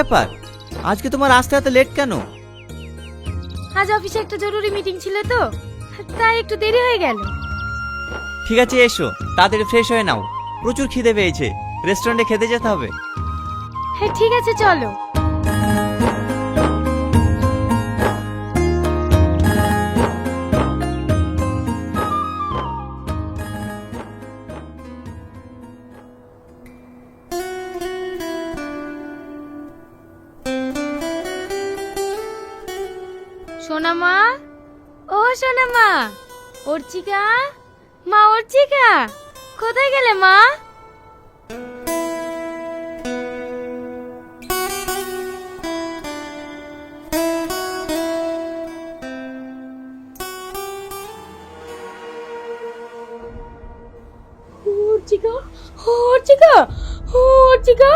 ব্যাপার? আজকে তোমার আসতে এত লেট কেন? আজ অফিসে একটা জরুরি মিটিং ছিল তো তাই একটু দেরি হয়ে গেল। ঠিক আছে এসো। তাড়াতাড়ি ফ্রেশ হয়ে নাও। প্রচুর খিদে পেয়েছে। রেস্টুরেন্টে খেতে যেতে হবে। হ্যাঁ ঠিক আছে চলো। সোনা মা ও সোনা মা অর্চিকা? মা অর্চিকা কোথায় গেলে মা? অর্চিকা অর্চিকা অর্চিকা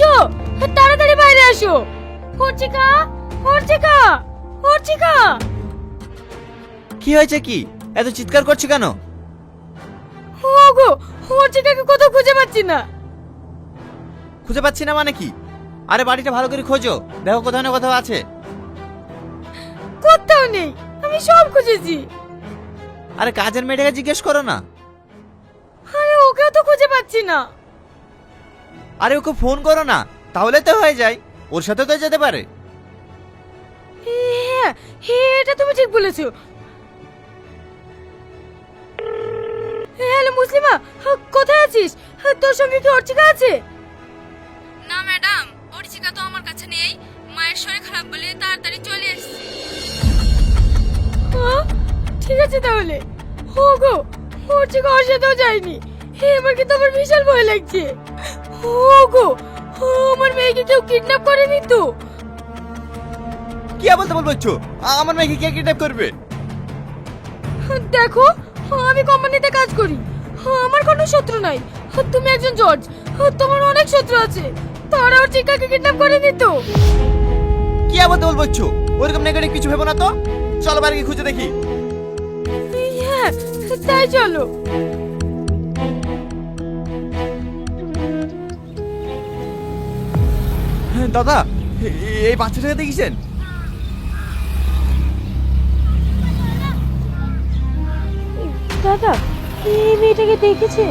ওগো তাড়াতাড়ি বাইরে আসো। অর্চিকা অর্চিকা অর্চিকা কি হয়েছে কি? এত চিৎকার করছ কেন? ওগো অর্চিকাকে কোথাও খুঁজে পাচ্ছি না। খুঁজে পাচ্ছি না মানে কি? আরে বাড়িটা ভালো করে খোঁজো। দেখো কোথাও না কোথাও আছে। কোথাও নেই। আমি সব খুঁজেছি। আরে কাজের মেয়েটাকে জিজ্ঞেস করো না। আরে ওকেও তো খুঁজে পাচ্ছি না। আরে ওকে ফোন করো না তাহলে তো হয়ে যায় ওর সাথে তো যেতে পারে। হ্যাঁ হ্যাঁ এটা তুমি ঠিক বলেছ। হ্যালো মুসলিমা কোথায় আছিস? তোর সঙ্গে কি অর্চিকা আছে? না ম্যাডাম অর্চিকা তো আমার কাছে নেই। মায়ের শরীর খারাপ বলে তাড়াতাড়ি চলে এসেছি। হ্যাঁ, ঠিক আছে তাহলে। ও গো অর্চিকা ওর সাথেও যায়নি এবার কিন্তু আমার বিশাল ভয় লাগছে। ও গো আমার মেয়েকে কেউ কিডন্যাপ করেনি তো? কি বলতে বলছো? আমার মেয়েকে কে কিডন্যাপ করবে? দেখো আমি কোম্পানিতে কাজ করি। আমার কোনো শত্রু নাই। তুমি একজন জজ তোমার অনেক শত্রু আছে। তারা ওর চিকাকে কিডন্যাপ করে দিত কি বলতে বলছো? ওরকম নেগেটিভ কিছু ভেবো না তো? চলো গিয়ে খুঁজে দেখি। হ্যাঁ তাই চলো। দাদা এই বাচ্চাটাকে দেখেছেন দাদা এই মেয়েটাকে দেখেছে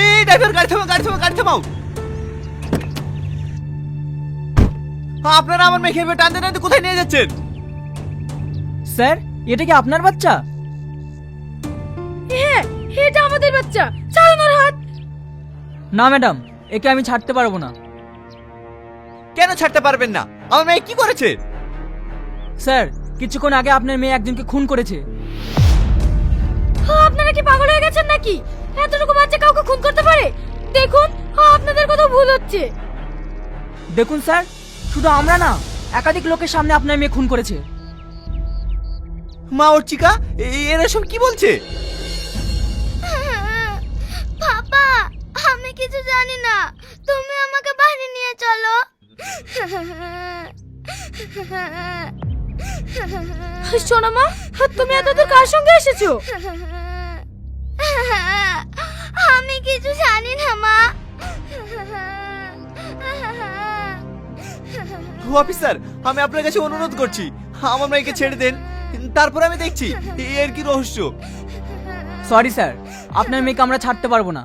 এই ড্রাইভার গাড়ি থামাও গাড়ি থামাও গাড়ি থামাও। আপনারা আমার মেয়েকে এভাবে টানতে টানতে কোথায় নিয়ে যাচ্ছেন? স্যার এটা কি আপনার বাচ্চা? হ্যাঁ এটা আমাদের বাচ্চা। ছাড়ুন ওর হাত। না ম্যাডাম একে আমি ছাড়তে পারব না। কেন ছাড়তে পারবেন না? আমার মেয়ে কি করেছে? স্যার কিছুক্ষণ আগে আপনার মেয়ে একজনকে খুন করেছে। আপনারা কি পাগল হয়ে গেছেন নাকি? এতটুকু বাচ্চা কাউকে খুন করতে পারে? দেখুন আপনাদের কথা ভুল হচ্ছে। দেখুন স্যার শুধু আমরা না একাধিক লোকের সামনে আপনার মেয়ে খুন করেছে। মা ওর চিকা এরা সব কি বলছে? জানি না তুমি আমাকে বাড়ি নিয়ে চলো। শোনো মা তুমি এতদূর কার সঙ্গে এসেছ? আমি কিছু জানি না মা অফিসার আমি আপনার কাছে অনুরোধ করছি। আমার মেয়েকে ছেড়ে দেন। তারপর আমি দেখছি এর কি রহস্য? সরি স্যার আপনার মেয়েকে আমরা ছাড়তে পারব না।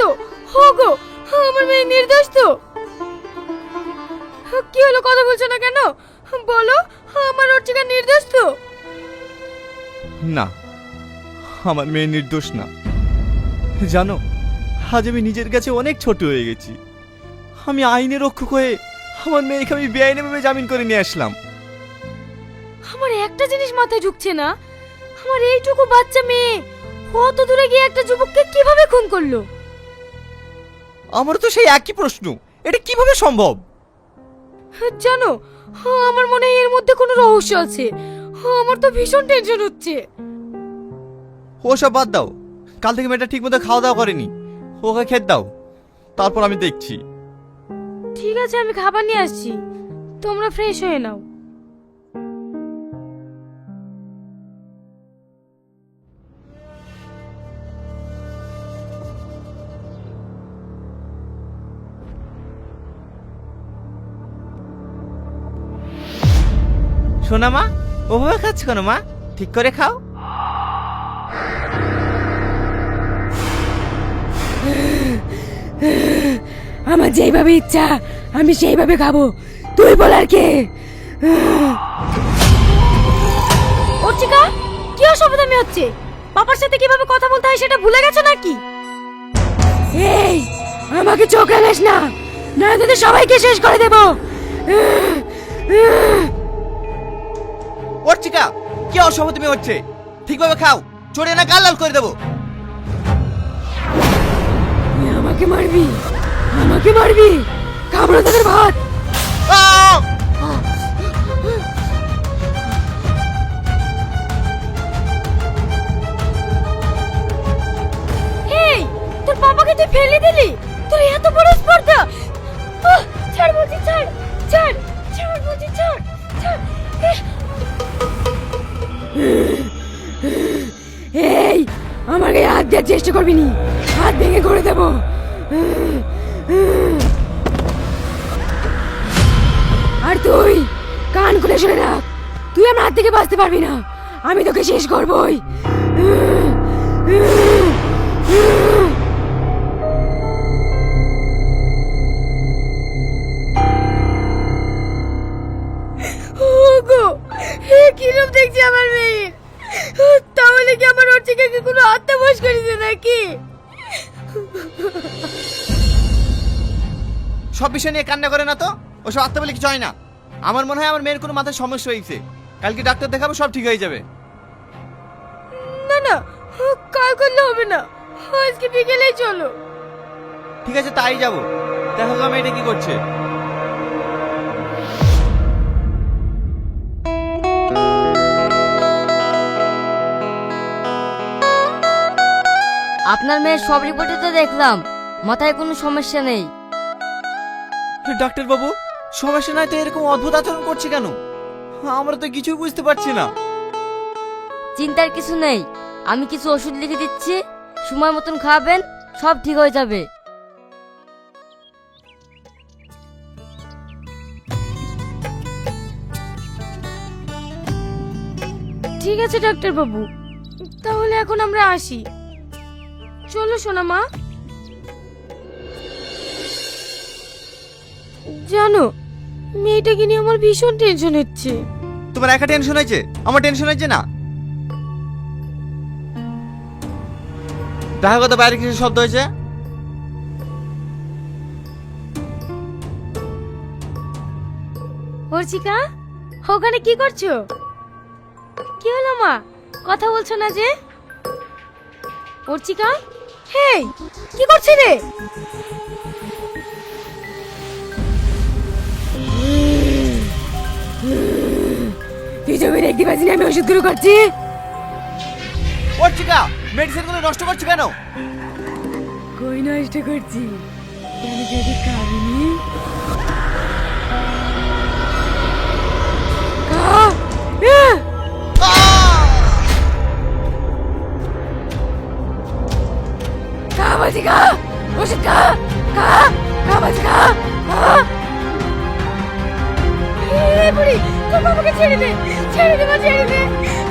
তো? হো গো আমার মেয়ে নির্দোষ তো। কি হলো কথা বলছো না কেন? বলো আমার অর্চিকা নির্দোষ তো? না আমার মেয়ে নির্দোষ না। জানো আজ আমি নিজের কাছে অনেক ছোট হয়ে গেছি। আমি আইনে রক্ষক হয়ে আমার মেয়েকে আমি বেআইনিভাবে জামিন করে নিয়ে আসলাম। আমার একটা জিনিস মাথায় ঢুকছে না। আমার এইটুকু বাচ্চা মেয়ে কত দূরে গিয়ে একটা যুবককে কীভাবে খুন করল? আমার তো সেই একই প্রশ্ন। এটা কীভাবে সম্ভব? জানো আমার মনে হয় এর মধ্যে কোনো রহস্য আছে। আমার তো ভীষণ টেনশন হচ্ছে। ওসব বাদ দাও। কাল থেকে মেয়েটা ঠিকমতো খাওয়া দাওয়া করেনি। ওকে খেতে দাও। তারপর আমি দেখছি। ঠিক আছে আমি খাবার নিয়ে আসছি। তোমরা ফ্রেশ হয়ে নাও। শোনা মা ওভাবে খাচ্ছ কেন মা? ঠিক করে খাও। আমার যেইভাবে ইচ্ছা আমি সেইভাবে খাব। তুই বল আর কে? অর্চিকা কি অসুবিধামি হচ্ছে বাবার সাথে কীভাবে কথা বলতে হয় সেটা ভুলে গেছো নাকি? এই আমাকে চোখ রাঙাস না। না তোদের সবাইকে শেষ করে দেব। অর্চিকা কি অসভ্য তুমি হচ্ছে? ঠিকভাবে খাও চড়ে না গাল লাল করে দেবো। তুই আমাকে মারবি আমাকে মারবি না তোদের ভাত। আহ! এই তোর বাবাকে তুই ফেলে দিলি? তোর এত বড় স্পর্ধা এই, আমার গায়ে হাত দেওয়ার চেষ্টা করবি নি। হাত ভেঙে করে দেব। আর তুই, কান খুলে শুনে রাখ। তুই আমার হাত থেকে বাঁচতে পারবি না। আমি তোকে শেষ করবই। অর্চিকাকে কোনো আত্মবাস করেছে নাকি সব বিষয় নিয়ে কান্না করে না তো? ওসব আত্মা বলে কিছু হয় না। আমার মনে হয় আমার মেয়ের কোনো মাথায় সমস্যা হয়েছে। কালকে ডাক্তার দেখাবো সব ঠিক হয়ে যাবে। না না কাল করলে হবে না। আজকে বিকেলেই চলো। ঠিক আছে তাই যাব। দেখো মেয়েটা কি করছে? আপনার মেয়ের সব রিপোর্টে তো দেখলাম। মাথায় কোনো সমস্যা নেই। ডাক্তার বাবু সমস্যা নাই তো এরকম অদ্ভুত আচরণ করছে কেন? আমরা তো কিছুই বুঝতে পারছি না। চিন্তার কিছু নেই। আমি কিছু ওষুধ লিখে দিচ্ছি সময় মতন খাওয়াবেন সব ঠিক হয়ে যাবে। ঠিক আছে ডাক্তার বাবু তাহলে এখন আমরা আসি। চলো সোনা মা। জানো মেয়েটাকে নিয়ে আমার ভীষণ টেনশন হচ্ছে। তোমার একা টেনশন হয়েছে? আমার টেনশন হয়েছে না? দেখা কথা বাইরে কিছু শব্দ হয়েছে। অর্চিকা ওখানে কি করছ? কি হলো মা? কথা বলছো না যে? অর্চিকা? হেই কি করছিস রে তুই জমি দেখতে পাচ্ছি আমি ওষুধগুলো করছি। অর্চিকা মেডিসিনগুলো নষ্ট করছ কেন? কই নষ্ট করছি? আমি যদি খাবিনি খা বাজি খা রশিদ খা খা খা বাজি খা বুড়ি তোর বাবাকে ছেড়ে দে ছেড়ে দে মা, ছেড়ে দে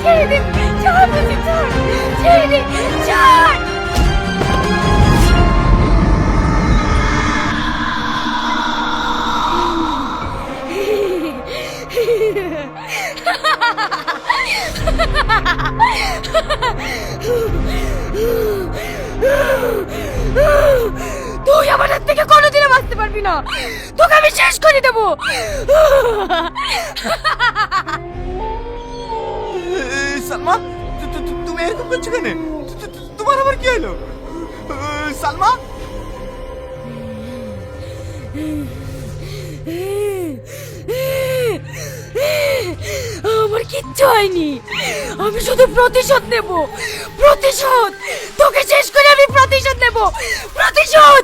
ছেড়ে দে ছাড় বাজি ছাড় ছেড়ে দে ছাড় তুই আমার হাত থেকে কোনোদিনও বাঁচতে পারবি না। তোকে আমি শেষ করে দেবো। সালমা তুমি এরকম করছ কেন? তোমার আবার কি হলো? সালমা? কিচ্ছু হয়নি। আমি শুধু প্রতিশোধ নেব। প্রতিশোধ! তোকে শেষ করে আমি প্রতিশোধ নেব। প্রতিশোধ!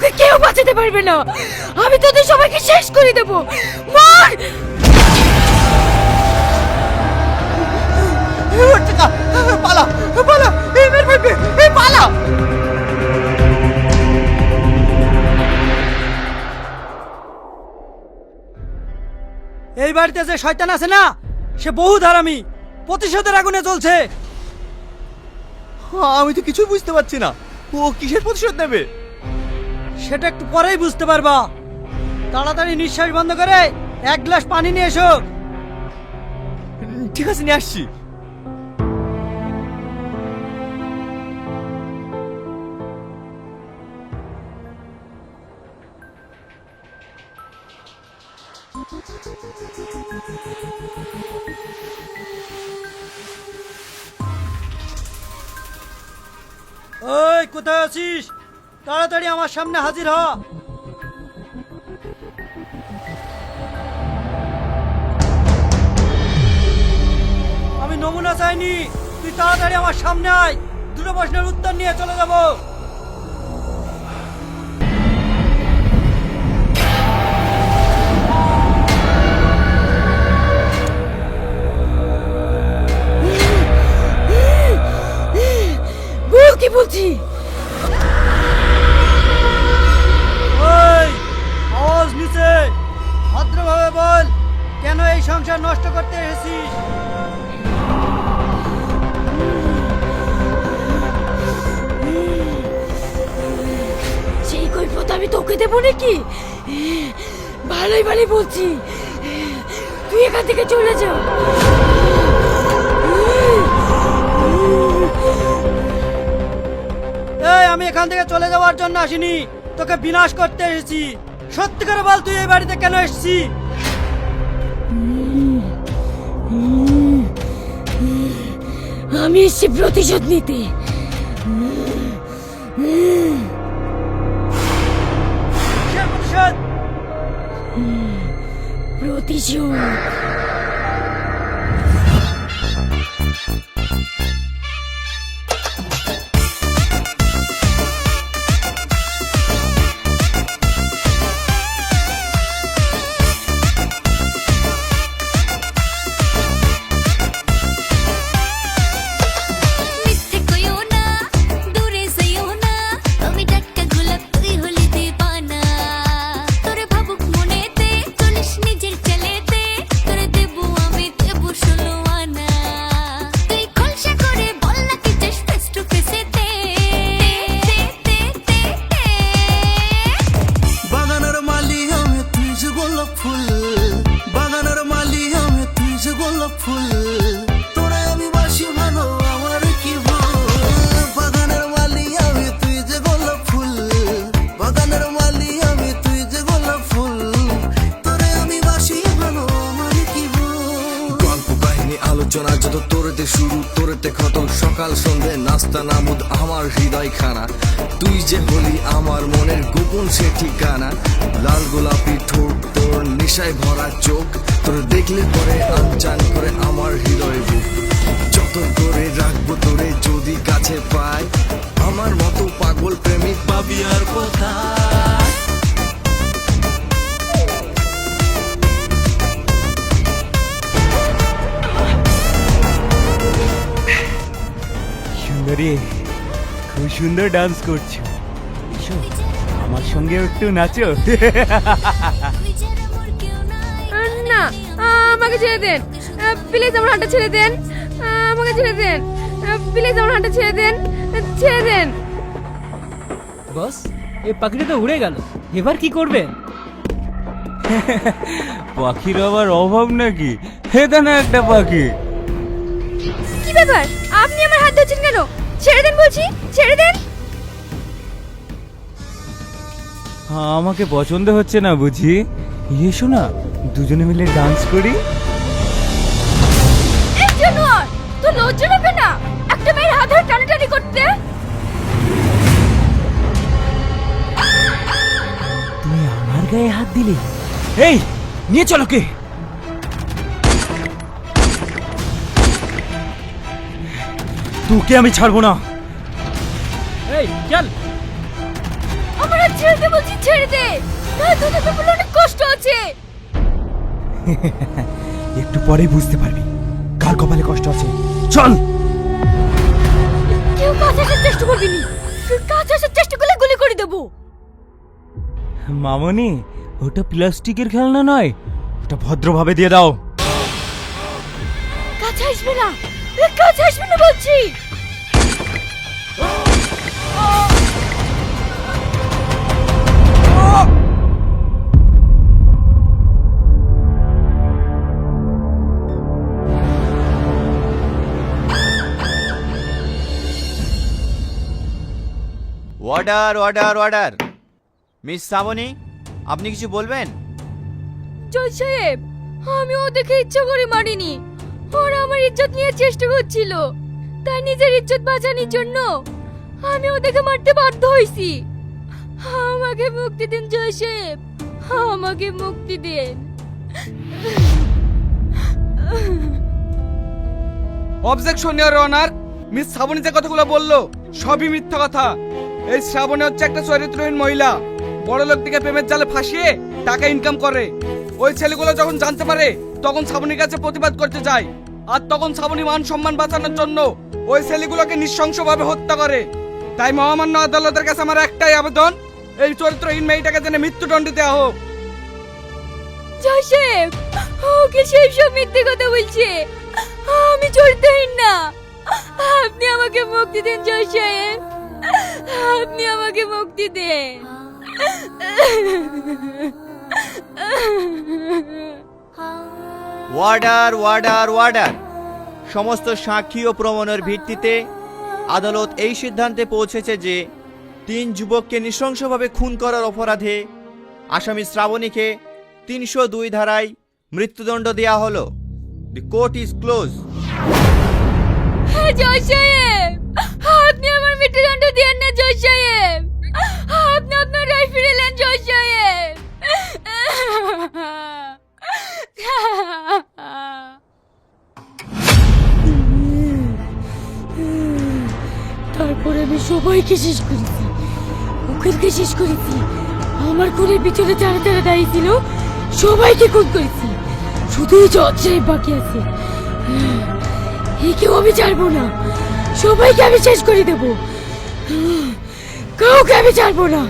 তোকে কেউ বাঁচাতে পারবে না। আমি তোদের সবাইকে শেষ করে দেব। মার! এই, বাড়িতে যে শয়তান আছে না সে বহু ধারামি প্রতিশোধের আগুনে চলছে আমি তো কিছুই বুঝতে পারছি না। ও কিসের প্রতিশোধ নেবে? সেটা একটু পরেই বুঝতে পারবা। তাড়াতাড়ি নিঃশ্বাস বন্ধ করে এক গ্লাস পানি নিয়ে এসো। ঠিক আছে নিয়ে আসছি। ওই কোথায় আছিস? তাড়াতাড়ি আমার সামনে হাজির হ। আমি নমুনা চাইনি। তুই তাড়াতাড়ি আমার সামনে আয়। দুটো প্রশ্নের উত্তর নিয়ে চলে যাব। আমি এখান থেকে চলে যাওয়ার জন্য আসিনি। তোকে বিনাশ করতে এসেছি। সত্যি করে বল তুই এই বাড়িতে কেন এসেছি? আমি এসছি প্রতিশোধ নিতে। প্রতিশোধ। যত শুরু তোরেতে খতম সকাল, সন্ধে, নাস্তা নামুদ আমার হৃদয় খানা তুই যে হলি আমার মনের গোপন সে ঠিকানা। লাল গোলাপি ঠোঁট তোর নেশায় ভরা চোখ। তোর দেখলে পরে আনচান করে আমার হৃদয় বুক। যত করে রাখব, তোরে যদি কাছে পাই, আমার মতো পাগল প্রেমিক পাবি আর কোথায়? সুন্দরী খুব সুন্দর ডান্স করছ। আমার সঙ্গে একটু নাচো। না আমাকে ছেড়ে দেন। প্লিজ আমার হাতটা ছেড়ে দেন। আমাকে ছেড়ে দেন। প্লিজ আমার হাতটা ছেড়ে দেন। ছেড়ে দেন। বস এই পাখিটা তো উড়ে গেল। এবার কি করবে? পাখির আবার অভাব নাকি? হেদা না একটা পাখি। কি ব্যাপার? আপনি আমার হাত ধরছেন কেন? ছেড়ে দেন বলছি ছেড়ে দেন। আমাকে পছন্দ হচ্ছে না বুঝি। এসো না দুজনে মিলে ডান্স করি। এই জানোয়ার তো লজ্জা না? একটা মেয়ের হাত ধরে টানাটানি করতে। তুমি আমার গায়ে হাত দিলে। এই নিয়ে চলো কে? তোকে আমি ছাড়বো না। এই চল। আমার ছেড়ে দে বলছি ছেড়ে দে। তাই তো বলে অনেক কষ্ট আছে। একটু পরেই বুঝতে পারবি কার কপালে কষ্ট আছে। চল। কেউ কাছে আসার চেষ্টা করবি নি। কাছে আসার চেষ্টা করলে গুলি করে দেবো। মামনি ওটা প্লাস্টিকের খেলনা নয় ওটা ভদ্রভাবে দিয়ে দাও। কাছে আসবে না। কাছে আসবে না বলছি। Order order order miss Srabani আপনি কিছু বলবেন? জয় সাহেব আমি ও দেখে ইচ্ছা করে মারিনি ওরা আমার ইজ্জত নিয়ে চেষ্টা করছিল। তাই নিজের ইজ্জত বাঁচানোর জন্য আমি ও দেখে মারতে বাধ্য হয়েছি আমাকে মুক্তি দিন জয় সাহেব আমাকে মুক্তি দিন। Objection your honour miss Srabani যে কথাগুলো বলল, সবই মিথ্যা কথা। এই শ্রাবণী হচ্ছে একটা চরিত্রহীন মহিলা। বড় লোক থেকে প্রেমের জালে ফাঁসিয়ে টাকা ইনকাম করে। ওই ছেলেগুলো যখন জানতে পারে তখন শ্রাবণীর কাছে প্রতিবাদ করতে যায় আর তখন শ্রাবণী মান সম্মান বাঁচানোর জন্য ওই ছেলেগুলোকে নৃশংসভাবে হত্যা করে। তাই মহামান্য আদালতের কাছে আমার একটাই আবেদন, এই চরিত্রহীন মেয়েটাকে যেন মৃত্যুদণ্ড দেওয়া হোক সেই সব মিথ্যে কথা বলছে। আমি না। মুক্তি দিন মুক্তি দেন। ওয়ার্ডার ওয়ার্ডার ওয়ার্ডার সমস্ত সাক্ষী ও প্রমাণের ভিত্তিতে আদালত এই সিদ্ধান্তে পৌঁছেছে যে তিন যুবককে নৃশংসভাবে খুন করার অপরাধে আসামি শ্রাবণীকে তিনশো দুই ধারায় মৃত্যুদণ্ড দেওয়া হলো। দি কোর্ট ইজ ক্লোজ আপনি আপনার জয় সাহেব! সবাইকে শেষ করেছি। উকিলকে শেষ করেছি। আমার খুনের পিছনে যারা যারা দাঁড়িয়েছিল সবাইকে খুন করেছি। শুধুই জজ সাহেব বাকি আছে। একেও আমি ছাড়বো না। সবাইকে আমি শেষ করে দেব। কাউকে আমি ছাড়বো না।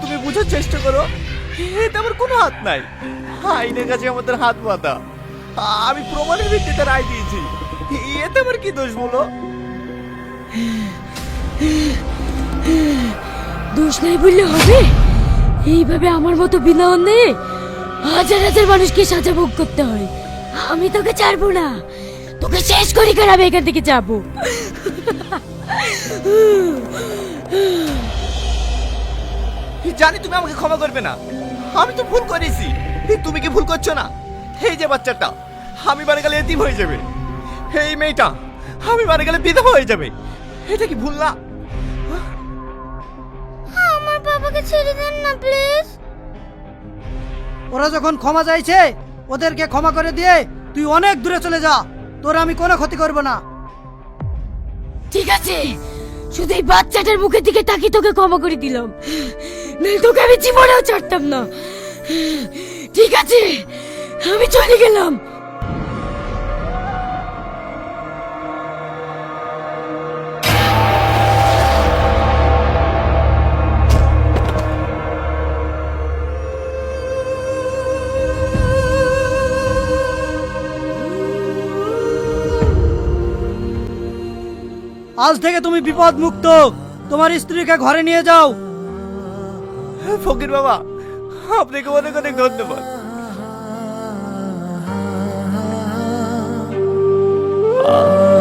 তুমি বোঝার চেষ্টা করো। এতে আমার কোনো হাত নাই। আইনের কাছে আমাদের হাত বাঁধা। আমি প্রমাণের ভিত্তিতে রায় দিয়েছি। এতে আমার কি দোষ বলো? দোষ নাই বললে হবে? এইভাবে আমার মতো বিনা অন্যায়ে হাজার হাজার মানুষকে সাজা ভোগ করতে হয়। আমি তোকে ছাড়বো না। তোকে শেষ করি কার আমি এখান থেকে যাব? জানি তুমি আমাকে ক্ষমা করবে না। আমি তো ভুল করেছি। তুমি কি ভুল করছ না? এই যে বাচ্চাটা। আমি মারা গেলে এতিম হয়ে যাবে। এই মেয়েটা আমি মারা গেলে বিধবা হয়ে যাবে। এটা কি ভুল না? আমার বাবাকে ছেড়ে দেন না প্লিজ। ওরা যখন ক্ষমা চাইছে ওদেরকে ক্ষমা করে দিয়ে তুই অনেক দূরে চলে যা। তোর আমি কোনো ক্ষতি করব না। ঠিক আছে। শুধু এই বাচ্চাটার মুখের দিকে তাকিয়ে তোকে ক্ষমা করে দিলাম। নাহলে তোকে আমি জীবনেও ছাড়তাম না। ঠিক আছে। আমি চলে গেলাম। আজ থেকে তুমি বিপদ মুক্ত তোমার স্ত্রীকে ঘরে নিয়ে যাও। ফকির বাবা আপনাকে অনেক অনেক ধন্যবাদ। চলো